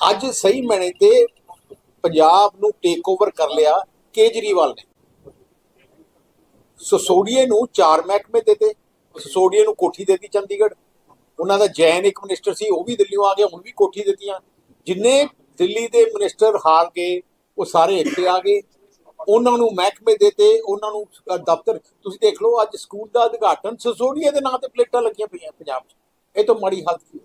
ਅੱਜ ਸਹੀ ਮੈਨੇ ਤੇ ਪੰਜਾਬ ਨੂੰ ਟੇਕ ਓਵਰ ਕਰ ਲਿਆ ਕੇਜਰੀਵਾਲ ਨੇ। ਸਸੋਡੀਏ ਨੂੰ ਚਾਰ ਮਹਿਕਮੇ ਦਿੱਤੇ ਸਸੋਡੀਏ ਨੂੰ ਕੋਠੀ ਦੇਤੀ ਚੰਡੀਗੜ੍ਹ। ਉਹਨਾਂ ਦਾ ਜੈਨ ਇੱਕ ਮਿਨਿਸਟਰ ਸੀ, ਉਹ ਵੀ ਦਿੱਲੀੋਂ ਆ ਗਿਆ, ਹੁਣ ਵੀ ਕੋਠੀ ਦਿੱਤੀਆਂ। ਜਿੰਨੇ ਦਿੱਲੀ ਦੇ ਮਿਨਿਸਟਰ ਹਾਰ ਗਏ, ਉਹ ਸਾਰੇ ਇੱਥੇ ਆ ਗਏ। ਉਹਨਾਂ ਨੂੰ ਮਹਿਕਮੇ ਦਿੱਤੇ ਉਹਨਾਂ ਨੂੰ ਦਫ਼ਤਰ। ਤੁਸੀਂ ਦੇਖ ਲਓ, ਅੱਜ ਸਕੂਲ ਦਾ ਉਦਘਾਟਨ ਸਸੋਡੀਏ ਦੇ ਨਾਂ ਤੇ ਪਲੇਟਾਂ ਲੱਗੀਆਂ ਪਈਆਂ ਪੰਜਾਬ 'ਚ। ਇਹ ਤਾਂ ਮਾੜੀ ਹਾਲਤ ਕੀ ਹੈ?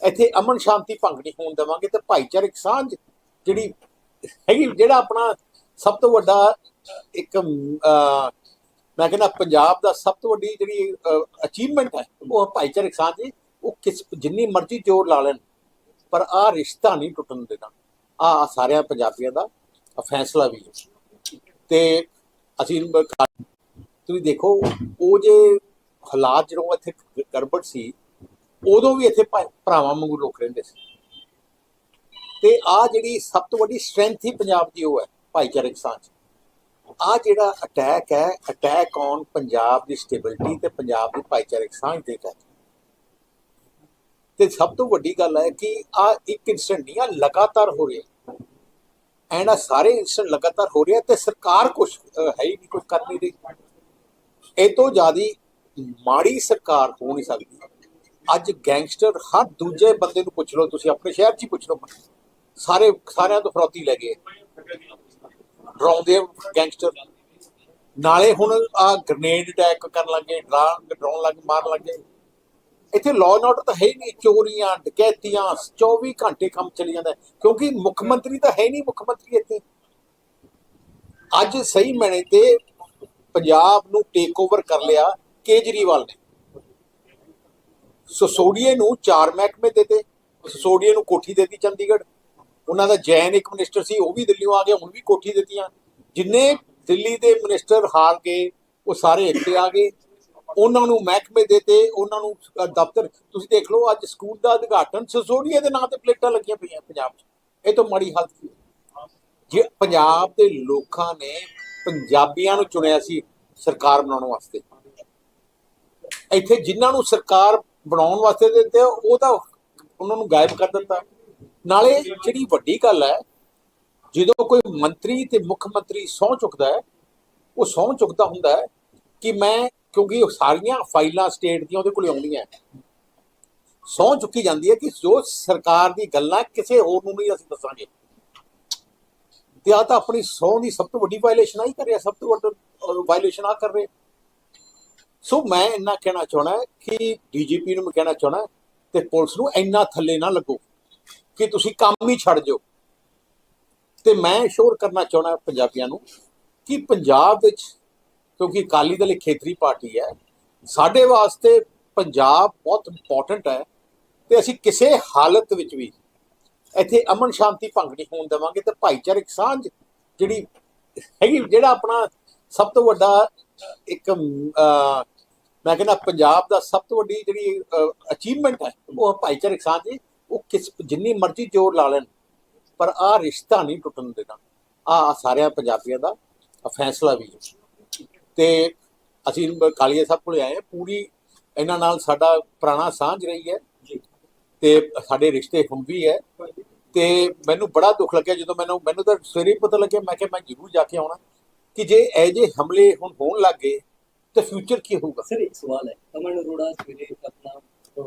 ਇੱਥੇ ਅਮਨ ਸ਼ਾਂਤੀ ਭੰਗ ਨਹੀਂ ਹੋਣ ਦੇਵਾਂਗੇ ਤੇ ਭਾਈਚਾਰਕ ਸਾਂਝ ਜਿਹੜੀ ਹੈਗੀ, ਜਿਹੜਾ ਆਪਣਾ ਸਭ ਤੋਂ ਵੱਡਾ ਇੱਕ ਮੈਂ ਕਹਿੰਦਾ ਪੰਜਾਬ ਦਾ ਸਭ ਤੋਂ ਵੱਡੀ ਜਿਹੜੀ ਅਚੀਵਮੈਂਟ ਹੈ, ਉਹ ਭਾਈਚਾਰਕ ਸਾਂਝ ਹੈ ਉਹ ਕਿਸ, ਜਿੰਨੀ ਮਰਜ਼ੀ ਜ਼ੋਰ ਲਾ ਲੈਣ, ਪਰ ਆ ਰਿਸ਼ਤਾ ਨਹੀਂ ਟੁੱਟਣ ਦੇਣਾ। ਆ ਸਾਰਿਆਂ ਪੰਜਾਬੀਆਂ ਦਾ ਫੈਸਲਾ ਵੀ ਤੇ ਅਸੀਂ ਤੁਸੀਂ ਦੇਖੋ, ਉਹ ਜੇ ਹਾਲਾਤ ਜਦੋਂ ਇੱਥੇ ਗੜਬੜ ਸੀ ਉਦੋਂ ਵੀ ਇੱਥੇ ਭਰਾਵਾਂ ਵਾਂਗੂ ਲੋਕ ਰਹਿੰਦੇ ਸੀ। ਤੇ ਆ ਜਿਹੜੀ ਸਭ ਤੋਂ ਵੱਡੀ ਸਟਰੈਂਥ ਹੀ ਪੰਜਾਬ ਦੀ, ਉਹ ਹੈ ਭਾਈਚਾਰਕ ਸਾਂਝ। ਆ ਜਿਹੜਾ ਅਟੈਕ ਹੈ ਅਟੈਕ ਔਨ ਪੰਜਾਬ ਦੀ ਸਟੇਬਿਲਿਟੀ ਤੇ ਪੰਜਾਬ ਦੀ ਭਾਈਚਾਰਕ ਸਾਂਝ ਦੇ ਤਹਿਤ ਤੇ ਸਭ ਤੋਂ ਵੱਡੀ ਗੱਲ ਹੈ ਕਿ ਆ ਇੱਕ ਇਨਸੀਡੈਂਟ ਨਹੀਂ ਆ ਲਗਾਤਾਰ ਹੋ ਰਿਹਾ। ਐਂਡ ਆ ਸਾਰੇ ਇਨਸੀਡੈਂਟ ਲਗਾਤਾਰ ਹੋ ਰਿਹਾ ਤੇ ਸਰਕਾਰ ਕੁਝ ਹੈ ਹੀ ਨਹੀਂ ਕੁਝ ਕਰ ਨਹੀਂ ਰਹੀ। ਇਹ ਤੋਂ ਜ਼ਿਆਦੀ ਮਾੜੀ ਸਰਕਾਰ ਹੋ ਨਹੀਂ ਸਕਦੀ। ਅੱਜ ਗੈਂਗਸਟਰ ਹਰ ਦੂਜੇ ਬੰਦੇ ਨੂੰ ਪੁੱਛ ਲਓ, ਤੁਸੀਂ ਆਪਣੇ ਸ਼ਹਿਰ 'ਚ ਹੀ ਪੁੱਛ ਲਓ। ਸਾਰੇ, ਸਾਰਿਆਂ ਤੋਂ ਫਰੌਤੀ ਲੈ ਗਏ। ਡਰਾਉਂਦੇ ਆ ਗੈਂਗਸਟਰ। ਨਾਲੇ ਹੁਣ ਆ ਗ੍ਰਨੇਡ ਅਟੈਕ ਕਰਨ ਲੱਗੇ ਡਰਾ ਡਰਾਉਣ ਲੱਗ, ਮਾਰਨ ਲੱਗੇ ਇੱਥੇ ਲਾਅ ਐਂਡ ਆਰਡਰ ਤਾਂ ਹੈ ਹੀ ਨਹੀਂ, ਚੋਰੀਆਂ, ਡਕੈਤੀਆਂ 24 ਘੰਟੇ ਕੰਮ ਚੱਲੀ ਜਾਂਦਾ। ਕਿਉਂਕਿ ਮੁੱਖ ਮੰਤਰੀ ਤਾਂ ਹੈ ਨਹੀਂ, ਮੁੱਖ ਮੰਤਰੀ ਇੱਥੇ। ਅੱਜ ਸਹੀ ਮੈਨੇ ਤੇ ਪੰਜਾਬ ਨੂੰ ਟੇਕ ਓਵਰ ਕਰ ਲਿਆ ਕੇਜਰੀਵਾਲ ਨੇ। ਸਸੋਡੀਏ ਨੂੰ ਚਾਰ ਮਹਿਕਮੇ ਦਿੱਤੇ ਸਸੋਡੀਏ ਨੂੰ ਕੋਠੀ ਦੇਤੀ ਚੰਡੀਗੜ੍ਹ। ਉਹਨਾਂ ਦਾ ਜੈਨ ਇੱਕ ਮਿਨਿਸਟਰ ਸੀ, ਉਹ ਵੀ ਦਿੱਲੀੋਂ ਆ ਗਿਆ, ਹੁਣ ਵੀ ਕੋਠੀ ਦਿੱਤੀਆਂ। ਜਿੰਨੇ ਦਿੱਲੀ ਦੇ ਮਿਨਿਸਟਰ ਹਾਰ ਗਏ, ਉਹ ਸਾਰੇ ਇੱਥੇ ਆ ਗਏ। ਉਹਨਾਂ ਨੂੰ ਮਹਿਕਮੇ ਦਿੱਤੇ ਉਹਨਾਂ ਨੂੰ ਦਫ਼ਤਰ। ਤੁਸੀਂ ਦੇਖ ਲਓ, ਅੱਜ ਸਕੂਲ ਦਾ ਉਦਘਾਟਨ ਸਸੋਡੀਏ ਦੇ ਨਾਂ ਤੇ ਪਲੇਟਾਂ ਲੱਗੀਆਂ ਪਈਆਂ ਪੰਜਾਬ 'ਚ। ਇਹ ਤਾਂ ਮਾੜੀ ਹਾਲਤ ਕੀ ਜੇ ਪੰਜਾਬ ਦੇ ਲੋਕਾਂ ਨੇ ਪੰਜਾਬੀਆਂ ਨੂੰ ਚੁਣਿਆ ਸੀ ਸਰਕਾਰ ਬਣਾਉਣ ਵਾਸਤੇ, ਇੱਥੇ ਜਿਨ੍ਹਾਂ ਨੂੰ ਸਰਕਾਰ ਬਣਾਉਣ ਵਾਸਤੇ ਦਿੱਤੇ ਉਹ ਤਾਂ ਉਹਨਾਂ ਨੂੰ ਗਾਇਬ ਕਰ ਦਿੱਤਾ। ਨਾਲੇ ਜਿਹੜੀ ਵੱਡੀ ਗੱਲ ਹੈ, ਜਦੋਂ ਕੋਈ ਮੰਤਰੀ ਤੇ ਮੁੱਖ ਮੰਤਰੀ ਸਹੁੰ ਚੁੱਕਦਾ ਹੈ, ਉਹ ਸਹੁੰ ਚੁੱਕਦਾ ਹੁੰਦਾ ਹੈ ਕਿ ਮੈਂ, ਕਿਉਂਕਿ ਸਾਰੀਆਂ ਫਾਈਲਾਂ ਸਟੇਟ ਦੀਆਂ ਉਹਦੇ ਕੋਲ ਆਉਂਦੀਆਂ ਸਹੁੰ ਚੁੱਕੀ ਜਾਂਦੀ ਹੈ ਕਿ ਜੋ ਸਰਕਾਰ ਦੀ ਗੱਲਾਂ ਕਿਸੇ ਹੋਰ ਨੂੰ ਨਹੀਂ ਅਸੀਂ ਦੱਸਾਂਗੇ। ਤੇ ਆ ਤਾਂ ਆਪਣੀ ਸਹੁੰ ਦੀ ਸਭ ਤੋਂ ਵੱਡੀ ਵਾਇਲੇਸ਼ਨ ਆ ਹੀ ਕਰ ਰਿਹਾ, ਸਭ ਤੋਂ ਵੱਡਾ ਵਾਇਲੇਸ਼ਨ ਆ ਕਰ ਰਹੇ। ਸੋ ਮੈਂ ਇੰਨਾ ਕਹਿਣਾ ਚਾਹਣਾ ਕਿ ਡੀਜੀਪੀ ਨੂੰ ਮੈਂ ਕਹਿਣਾ ਚਾਹਣਾ ਤੇ ਪੁਲਿਸ ਨੂੰ ਇੰਨਾ ਥੱਲੇ ਨਾ ਲੱਗੋ ਕਿ ਤੁਸੀਂ ਕੰਮ ਹੀ ਛੱਡ ਜਾਓ। ਤੇ ਮੈਂ ਸ਼ੋਰ ਕਰਨਾ ਚਾਹਣਾ ਪੰਜਾਬੀਆਂ ਨੂੰ ਕਿ ਪੰਜਾਬ ਵਿੱਚ, ਕਿਉਂਕਿ ਅਕਾਲੀ ਦਲ ਇੱਕ ਖੇਤਰੀ ਪਾਰਟੀ ਹੈ, ਸਾਡੇ ਵਾਸਤੇ ਪੰਜਾਬ ਬਹੁਤ ਇੰਪੋਰਟੈਂਟ ਹੈ ਤੇ ਅਸੀਂ ਕਿਸੇ ਹਾਲਤ ਵਿੱਚ ਵੀ ਇੱਥੇ ਅਮਨ ਸ਼ਾਂਤੀ ਭੰਗ ਨਹੀਂ ਹੋਣ ਦੇਵਾਂਗੇ ਤੇ ਭਾਈਚਾਰਕ ਸਾਂਝ ਜਿਹੜੀ ਹੈਗੀ, ਜਿਹੜਾ ਆਪਣਾ ਸਭ ਤੋਂ ਵੱਡਾ ਇੱਕ ਮੈਂ ਕਹਿੰਦਾ ਪੰਜਾਬ ਦਾ ਸਭ ਤੋਂ ਵੱਡੀ ਜਿਹੜੀ ਅਚੀਵਮੈਂਟ ਹੈ ਉਹ ਭਾਈਚਾਰਕ ਸਾਂਝ ਹੈ ਉਹ ਕਿਸ ਜਿੰਨੀ ਮਰਜ਼ੀ ਜ਼ੋਰ ਲਾ ਲੈਣ ਪਰ ਆ ਰਿਸ਼ਤਾ ਨਹੀਂ ਟੁੱਟਣ ਦੇਣਾ। ਆ ਸਾਰਿਆਂ ਪੰਜਾਬੀਆਂ ਦਾ ਫੈਸਲਾ ਵੀ ਹੈ। ਤੇ ਅਸੀਂ ਕਾਲੀਆ ਸਾਹਿਬ ਕੋਲੇ ਆਏ ਪੂਰੀ ਇਹਨਾਂ ਨਾਲ ਸਾਡਾ ਪੁਰਾਣਾ ਸਾਂਝ ਰਹੀ ਹੈ। ਤੇ ਸਾਡੇ ਰਿਸ਼ਤੇ ਹੁਣ ਵੀ ਹੈ। ਤੇ ਮੈਨੂੰ ਬੜਾ ਦੁੱਖ ਲੱਗਿਆ ਜਦੋਂ ਮੈਨੂੰ ਮੈਨੂੰ ਤਾਂ ਸਵੇਰੇ ਹੀ ਪਤਾ ਲੱਗਿਆ ਮੈਂ ਕਿਹਾ ਮੈਂ ਜ਼ਰੂਰ ਜਾ ਕੇ ਆਉਣਾ। ਕਿ ਜੇ ਇਹ ਜੇ ਹਮਲੇ ਹੁਣ ਹੋਣ ਲੱਗੇ ਤਾਂ ਫਿਊਚਰ ਕੀ ਹੋਊਗਾ? ਸਰ ਇੱਕ ਸਵਾਲ ਹੈ। ਅਮਨ ਅਰੋੜਾ ਸਵੇਰੇ ਆਪਣਾ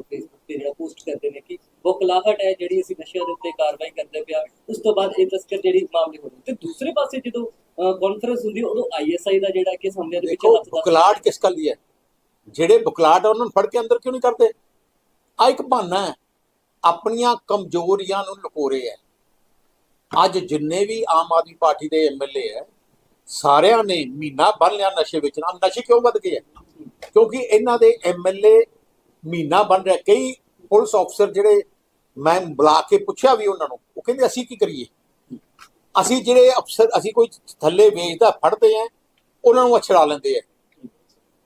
ਫੇਸਬੁੱਕ ਤੇ ਜਿਹੜਾ ਪੋਸਟ ਕਰਦੇ ਨੇ ਕਿ ਬੁਖਲਾਹਟ ਹੈ ਜਿਹੜੀ ਅਸੀਂ ਨਸ਼ਿਆਂ ਦੇ ਉੱਤੇ ਕਾਰਵਾਈ ਕਰਦੇ ਪਿਆ। ਉਸ ਤੋਂ ਬਾਅਦ ਇਹ ਤਸਕਰ ਜਿਹੜੀ ਮਾਮਲੇ ਹੋ ਰਹੇ ਤੇ ਦੂਸਰੇ ਪਾਸੇ ਜਦੋਂ ਕਾਨਫਰੰਸ ਹੁੰਦੀ ਉਦੋਂ ਆਈਐਸਆਈ ਦਾ ਜਿਹੜਾ ਕਿ ਸਾਹਮਣੇ ਦੇ ਵਿੱਚ ਹੱਥ ਦਾ ਬੁਕਲਾਟ ਕਿਸ ਗੱਲ ਦੀ ਹੈ? ਜਿਹੜੇ ਬੁਕਲਾਟ ਆ ਉਹਨਾਂ ਨੂੰ ਫੜ ਕੇ ਅੰਦਰ ਕਿਉਂ ਨਹੀਂ ਕਰਦੇ? ਆ ਇੱਕ ਬਹਾਨਾ ਹੈ। ਆਪਣੀਆਂ ਕਮਜ਼ੋਰੀਆਂ ਨੂੰ ਲੁਕੋ ਰਹੇ ਹੈ। ਅੱਜ ਜਿੰਨੇ ਵੀ ਆਮ ਆਦਮੀ ਪਾਰਟੀ ਦੇ ਐਮਐਲਏ ਹੈ ਸਾਰਿਆਂ ਨੇ ਮਹੀਨਾ ਬੰਨ ਲਿਆ ਨਸ਼ੇ ਵਿੱਚ। ਨਾ ਨਸ਼ੇ ਕਿਉਂ ਵੱਧ ਗਏ ਹੈ ਕਿਉਂਕਿ ਇਹਨਾਂ ਦੇ ਐਮਐਲਏ ਮਹੀਨਾ ਬਣ ਰਿਹਾ। ਕਈ ਪੁਲਿਸ ਅਫਸਰ ਜਿਹੜੇ ਮੈਂ ਬੁਲਾ ਕੇ ਪੁੱਛਿਆ ਵੀ ਉਹਨਾਂ ਨੂੰ, ਉਹ ਕਹਿੰਦੇ, ਅਸੀਂ ਕੀ ਕਰੀਏ? ਅਸੀਂ ਜਿਹੜੇ ਅਫਸਰ, ਅਸੀਂ ਕੋਈ ਥੱਲੇ ਵੇਚਦਾ, ਫੜਦੇ ਆ, ਉਹਨਾਂ ਨੂੰ ਅਛੜਾ ਲੈਂਦੇ ਆ।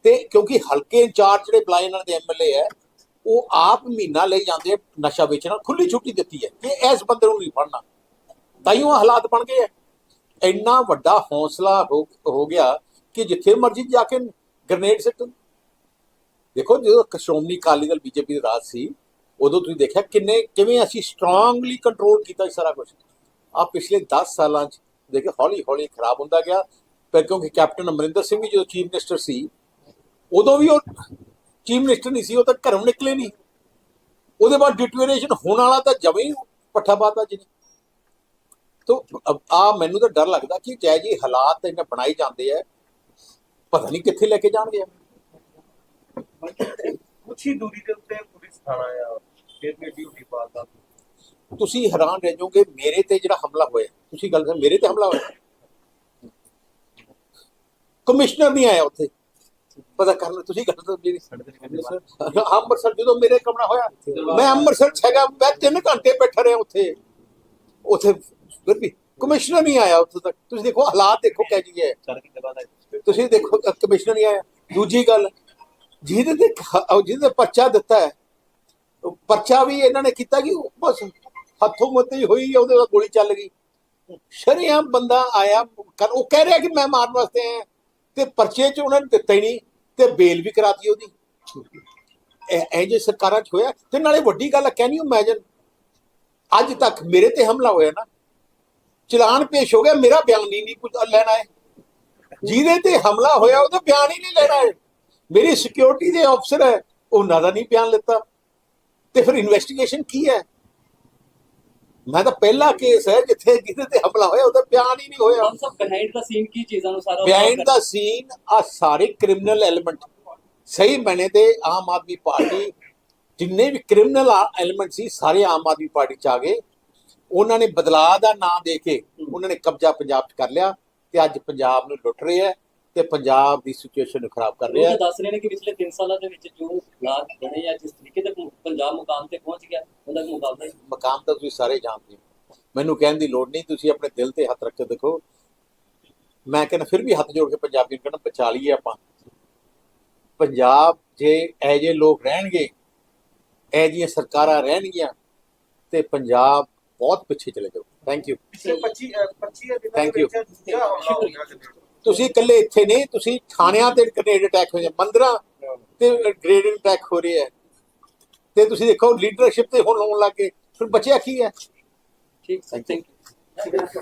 ਤੇ ਕਿਉਂਕਿ ਹਲਕੇ ਇੰਚਾਰਜ ਜਿਹੜੇ ਬੁਲਾਏ ਇਹਨਾਂ ਦੇ ਐਮਐਲਏ ਹੈ ਉਹ ਆਪ ਮਹੀਨਾ ਲਈ ਜਾਂਦੇ ਆ ਨਸ਼ਾ ਵੇਚਣਾ। ਖੁੱਲੀ ਛੁੱਟੀ ਦਿੱਤੀ ਹੈ ਕਿ ਇਸ ਬੰਦੇ ਨੂੰ ਨਹੀਂ ਫੜਨਾ। ਤਾਂ ਹੀ ਉਹ ਹਾਲਾਤ ਬਣ ਗਏ ਆ। ਇੰਨਾ ਵੱਡਾ ਹੌਸਲਾ ਹੋ ਹੋ ਗਿਆ ਕਿ ਜਿੱਥੇ ਮਰਜ਼ੀ ਜਾ ਕੇ ਗ੍ਰਨੇਡ ਸਿੱਟਣ ਦੇਖੋ, ਜਦੋਂ ਸ਼੍ਰੋਮਣੀ ਅਕਾਲੀ ਦਲ ਬੀਜੇਪੀ ਦਾ ਰਾਜ ਸੀ, ਉਦੋਂ ਤੁਸੀਂ ਦੇਖਿਆ ਕਿੰਨੇ, ਕਿਵੇਂ ਅਸੀਂ ਸਟਰੋਂਗਲੀ ਕੰਟਰੋਲ ਕੀਤਾ ਸਾਰਾ ਕੁਝ ਆ ਪਿਛਲੇ 10 ਸਾਲਾਂ ਚ ਦੇਖੇ ਹੌਲੀ ਹੌਲੀ ਖਰਾਬ ਹੁੰਦਾ ਗਿਆ। ਪਰ ਕਿਉਂਕਿ ਕੈਪਟਨ ਅਮਰਿੰਦਰ ਸਿੰਘ ਵੀ ਜਦੋਂ ਚੀਫ ਮਿਨਿਸਟਰ ਸੀ, ਉਦੋਂ ਵੀ ਉਹ ਚੀਫ ਮਿਨਿਸਟਰ ਨਹੀਂ ਸੀ, ਉਹ ਤਾਂ ਘਰੋਂ ਨਿਕਲੇ ਨਹੀਂ। ਉਹਦੇ ਬਾਅਦ ਡਿਟੂਰੇਸ਼ਨ ਹੋਣ ਵਾਲਾ ਤਾਂ ਜਮੇ ਹੀ ਪੱਠਾ ਪਾਤਾ ਜੀ ਤੋ ਆ ਮੈਨੂੰ ਤਾਂ ਡਰ ਲੱਗਦਾ ਕਿ ਜੈ ਜੀ ਹਾਲਾਤ ਇਹਨਾਂ ਬਣਾਈ ਜਾਂਦੇ ਆ ਪਤਾ ਨਹੀਂ ਕਿੱਥੇ ਲੈ ਕੇ ਜਾਣਗੇ। ਕੁਛ ਹੀ ਦੂਰੀ ਦੇ ਉੱਤੇ ਪੁਲਿਸ ਥਾਣਾ ਆ ਫਿਰ ਵੀ ਡਿਊਟੀ ਪਾਦਾ ਤੁਸੀਂ ਹੈਰਾਨ ਰਹਿ ਜਾਓਗੇ ਮੇਰੇ ਤੇ ਜਿਹੜਾ ਹਮਲਾ ਹੋਇਆ ਤੁਸੀਂ ਗੱਲ ਕਰ ਮੇਰੇ ਤੇ ਹਮਲਾ ਹੋਇਆ। ਕਮਿਸ਼ਨਰ ਨਹੀਂ ਆਇਆ ਉੱਥੇ। ਪਤਾ ਕਰ ਲਓ ਤੁਸੀਂ ਗੱਲ ਤਾਂ ਮੇਰੀ ਅੰਮ੍ਰਿਤਸਰ ਜਦੋਂ ਮੇਰੇ ਕਮਰਾ ਹੋਇਆ ਮੈਂ ਅੰਮ੍ਰਿਤਸਰ ਛਗਾ ਮੈਂ 3 ਘੰਟੇ ਬੈਠਾ ਰਿਹਾ ਉੱਥੇ। ਉੱਥੇ ਫਿਰ ਵੀ ਕਮਿਸ਼ਨਰ ਨਹੀਂ ਆਇਆ ਉੱਥੇ ਤੱਕ। ਤੁਸੀਂ ਦੇਖੋ ਹਾਲਾਤ ਦੇਖੋ ਕਹਿ ਜੀ ਹੈ ਤੁਸੀਂ ਦੇਖੋ ਕਮਿਸ਼ਨਰ ਨਹੀਂ ਆਇਆ। ਦੂਜੀ ਗੱਲ ਜਿਹਦੇ ਤੇ ਜਿਹਦੇ ਪਰਚਾ ਦਿੱਤਾ ਹੈ ਪਰਚਾ ਵੀ ਇਹਨਾਂ ਨੇ ਕੀਤਾ ਕਿ ਬਸ ਹੱਥੋਂ ਮੱਤੀ ਹੋਈ ਉਹਦੇ ਨਾਲ ਗੋਲੀ ਚੱਲ ਗਈ। ਸ਼ਰੇਆਮ ਬੰਦਾ ਆਇਆ ਕਰ- ਉਹ ਕਹਿ ਰਿਹਾ ਕਿ ਮੈਂ ਮਾਰਨ ਵਾਸਤੇ ਆਇਆ। ਤੇ ਪਰਚੇ 'ਚ ਉਹਨਾਂ ਨੇ ਦਿੱਤਾ ਹੀ ਨਹੀਂ ਤੇ ਬੇਲ ਵੀ ਕਰਾਤੀ ਉਹਦੀ। ਇਹ ਇਹ ਜੇ ਸਰਕਾਰਾਂ 'ਚ ਹੋਇਆ ਤੇ ਨਾਲੇ ਵੱਡੀ ਗੱਲ ਕੈਨ ਯੂ ਇਮੇਜਿਨ ਅੱਜ ਤੱਕ ਮੇਰੇ ਤੇ ਹਮਲਾ ਹੋਇਆ ਨਾ ਚਲਾਨ ਪੇਸ਼ ਹੋ ਗਿਆ ਮੇਰਾ ਬਿਆਨ ਹੀ ਨਹੀਂ ਕੁਝ ਲੈਣਾ ਹੈ। ਜਿਹਦੇ ਤੇ ਹਮਲਾ ਹੋਇਆ ਉਹਦਾ ਬਿਆਨ ਹੀ ਨਹੀਂ ਲੈਣਾ ਹੈ। ਮੇਰੀ ਸਿਕਿਉਰਿਟੀ ਦੇ ਅਫਸਰ ਹੈ ਉਹਨਾਂ ਦਾ ਨਹੀਂ ਬਿਆਨ ਲਿੱਤਾ। ਤੇ ਫਿਰ ਇਨਵੈਸਟੀਗੇਸ਼ਨ ਕੀ ਹੈ? ਮੈਂ ਤਾਂ ਪਹਿਲਾ ਕੇਸ ਹੈ ਜਿੱਥੇ ਜਿਹਦੇ ਤੇ ਹਮਲਾ ਹੋਇਆ ਉਹਦਾ ਬਿਆਨ ਹੀ ਨਹੀਂ ਹੋਇਆ। ਹਮ ਸਭ ਬਿਹਾਈਂਡ ਦਾ ਸੀਨ ਕੀ ਚੀਜ਼ਾਂ ਨੂੰ ਸਾਰਾ ਬਿਹਾਈਂਡ ਦਾ ਸੀਨ ਆ ਸਾਰੇ ਕ੍ਰਿਮੀਨਲ ਐਲੀਮੈਂਟ ਸਹੀ ਮੈਨੇ ਤੇ ਆਮ ਆਦਮੀ ਪਾਰਟੀ ਜਿੰਨੇ ਵੀ ਕ੍ਰਿਮੀਨਲ ਐਲੀਮੈਂਟ ਸੀ ਸਾਰੇ ਆਮ ਆਦਮੀ ਪਾਰਟੀ ਚ ਆ ਗਏ। ਉਹਨਾਂ ਨੇ ਬਦਲਾਅ ਦਾ ਨਾਂ ਦੇ ਕੇ ਉਹਨਾਂ ਨੇ ਕਬਜ਼ਾ ਪੰਜਾਬ 'ਚ ਕਰ ਲਿਆ ਤੇ ਅੱਜ ਪੰਜਾਬ ਨੂੰ ਲੁੱਟ ਰਹੇ ਤੇ ਪੰਜਾਬ ਦੀ ਸਿਚੁਏਸ਼ਨ ਨੂੰ ਖਰਾਬ ਕਰ ਰਹੇ ਉਹ ਹੈ। ਦੱਸ ਰਹੇ ਨੇ ਕਿ ਪਿਛਲੇ 3 ਸਾਲਾਂ ਦੇ ਵਿੱਚ ਜੋ ਹਾਲਾਤ ਬਣੇ ਜਾਂ ਜਿਸ ਤਰੀਕੇ ਤੱਕ ਪੰਜਾਬ ਮੁਕਾਮ ਤੇ ਪਹੁੰਚ ਗਿਆ ਉਹਦਾ ਕੋਈ ਮੁਕਾਬਲਾ। ਮਕਾਮ ਤਾਂ ਤੁਸੀਂ ਸਾਰੇ ਜਾਣਦੇ ਹੋ। ਮੈਨੂੰ ਕਹਿਣ ਦੀ ਲੋੜ ਨਹੀਂ ਤੁਸੀਂ ਆਪਣੇ ਦਿਲ ਤੇ ਹੱਥ ਰੱਖ ਕੇ ਦੇਖੋ। ਮੈਂ ਕਹਿੰਦਾ ਫਿਰ ਵੀ ਹੱਥ ਜੋੜ ਕੇ ਪੰਜਾਬੀ ਨੂੰ ਕਹਿੰਦਾ ਬਚਾ ਲਈਏ ਆਪਾਂ। ਪੰਜਾਬ ਜੇ ਜਿਹੇ ਲੋਕ ਰਹਿਣਗੇ ਇਹ ਜਿਹੀਆਂ ਸਰਕਾਰਾਂ ਰਹਿਣਗੀਆਂ ਤੇ ਪੰਜਾਬ ਬਹੁਤ ਪਿੱਛੇ ਚਲੇ ਜਾਊ ਥੈਂਕ ਯੂ ਪਿਛਲੇ 25 ਅ, 25 ਦਿਨਾਂ Thank ਦੇ you. ਵਿੱਚ ਦੂਜਾ ਹਮਲਾ ਹੋ ਗਿਆ ਕਿਤੇ। ਤੁਸੀਂ ਇਕੱਲੇ ਇੱਥੇ ਨਹੀਂ ਤੁਸੀਂ ਥਾਣਿਆਂ ਤੇ ਗ੍ਰੇਡ ਅਟੈਕ ਹੋ ਜਾਂਦੇ ਮੰਦਰਾਂ ਤੇ ਗ੍ਰੇਡ ਅਟੈਕ ਹੋ ਰਹੇ ਹੈ ਤੇ ਤੁਸੀਂ ਦੇਖੋ ਲੀਡਰਸ਼ਿਪ ਤੇ ਹੁਣ ਹੋਣ ਲੱਗ ਫਿਰ ਬਚਿਆ ਕੀ ਹੈ? ਠੀਕ ਥੈਂਕ ਯੂ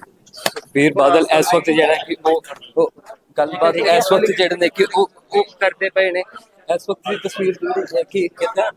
ਵੀਰ ਬਾਦਲ ਇਸ ਵਕਤ ਜਿਹੜਾ ਕਿ ਉਹ ਉਹ ਗੱਲਬਾਤ ਇਸ ਵਕਤ ਜਿਹੜੇ ਨੇ ਕਿ ਉਹ ਉਹ ਕਰਦੇ ਪਏ ਨੇ। ਇਸ ਵਕਤ ਦੀ ਤਸਵੀਰ ਜਿਹੜੀ ਹੈ ਕਿ ਕਿਦਾਂ